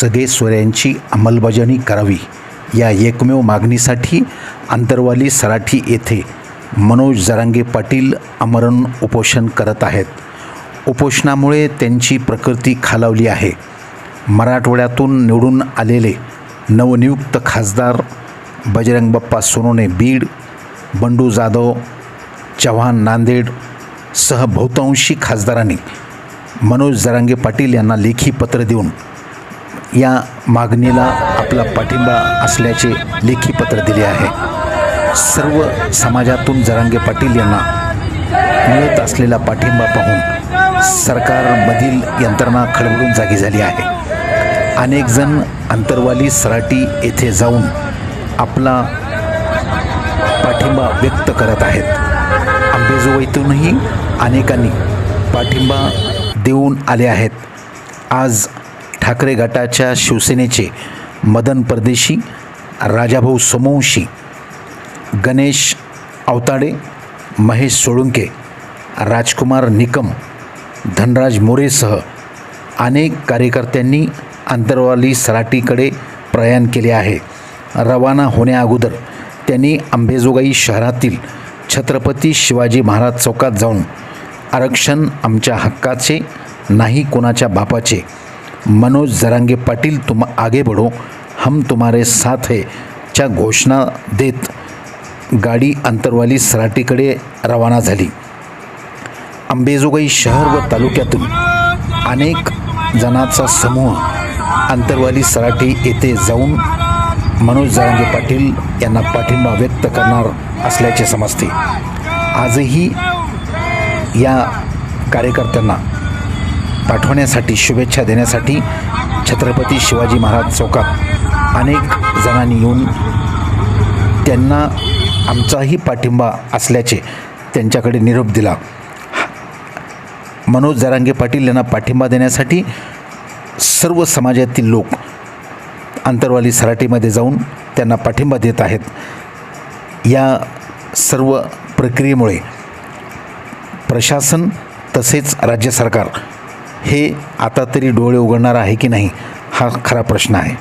सगळे सगेश्वऱ्यांची अंमलबजावणी करावी या एकमेव मागणीसाठी आंतरवाली सराठी येथे मनोज जरांगे पाटील आमरण उपोषण करत आहेत. उपोषणामुळे त्यांची प्रकृती खालावली आहे. मराठवाड्यातून निवडून आलेले नवनियुक्त खासदार बजरंग बाप्पा बीड बंडू जाधव चव्हाण नांदेड सह बहुतांशी खासदारांनी मनोज जरांगे पाटील यांना लेखी पत्र देऊन या मागणीला आपला पाठिंबा असल्याचे लेखी पत्र दिले आहे. सर्व समाजातून जरांगे पाटील यांना मिळत असलेला पाठिंबा पाहून सरकारमधील यंत्रणा खळबळून जागी झाली आहे. अनेक जण अंतरवाली सराटी येथे जाऊन आपला पाठिंबा व्यक्त करत आहेत. अंबेजोगाईतूनही अनेकांनी पाठिंबा देऊन आले आहेत. आज ठाकरे गटाच्या शिवसेनेचे मदन परदेशी राजाभाऊ सोमवंशी गणेश अवताडे महेश सोळुंके राजकुमार निकम धनराज मोरेसह अनेक कार्यकर्त्यांनी आंतरवाली सराटीकडे प्रयाण केले आहे. रवाना होण्याअगोदर त्यांनी अंबेजोगाई शहरातील छत्रपती शिवाजी महाराज चौकात जाऊन आरक्षण आमच्या हक्काचे नाही कोणाच्या बापाचे मनोज जरांगे पाटील तुम आगे बढ़ो हम तुम्हारे साथ है च्या घोषणा देत गाडी अंतरवाली सराटीकडे रवाना झाली. अंबेजोगाई शहर व तालुक्यातून अनेक जणांचा समूह अंतरवाली सराटी येथे जाऊन मनोज जरांगे पाटील यांना पाठिंबा व्यक्त करणार असल्याचे समजते. आजही या कार्यकर्त्यांना पाठवण्यासाठी शुभेच्छा देण्यासाठी छत्रपती शिवाजी महाराज चौकात अनेक जणांनी येऊन त्यांना आमचाही पाठिंबा असल्याचे त्यांच्याकडे निरोप दिला. मनोज जरांगे पाटील यांना पाठिंबा देण्यासाठी सर्व समाजातील लोक आंतरवाली सराटीमध्ये जाऊन त्यांना पाठिंबा देत आहेत. या सर्व प्रक्रियेमुळे प्रशासन तसेच राज्य सरकार हे आता तरी डोळे उघडणार आहे की नाही? हा खरा प्रश्न आहे.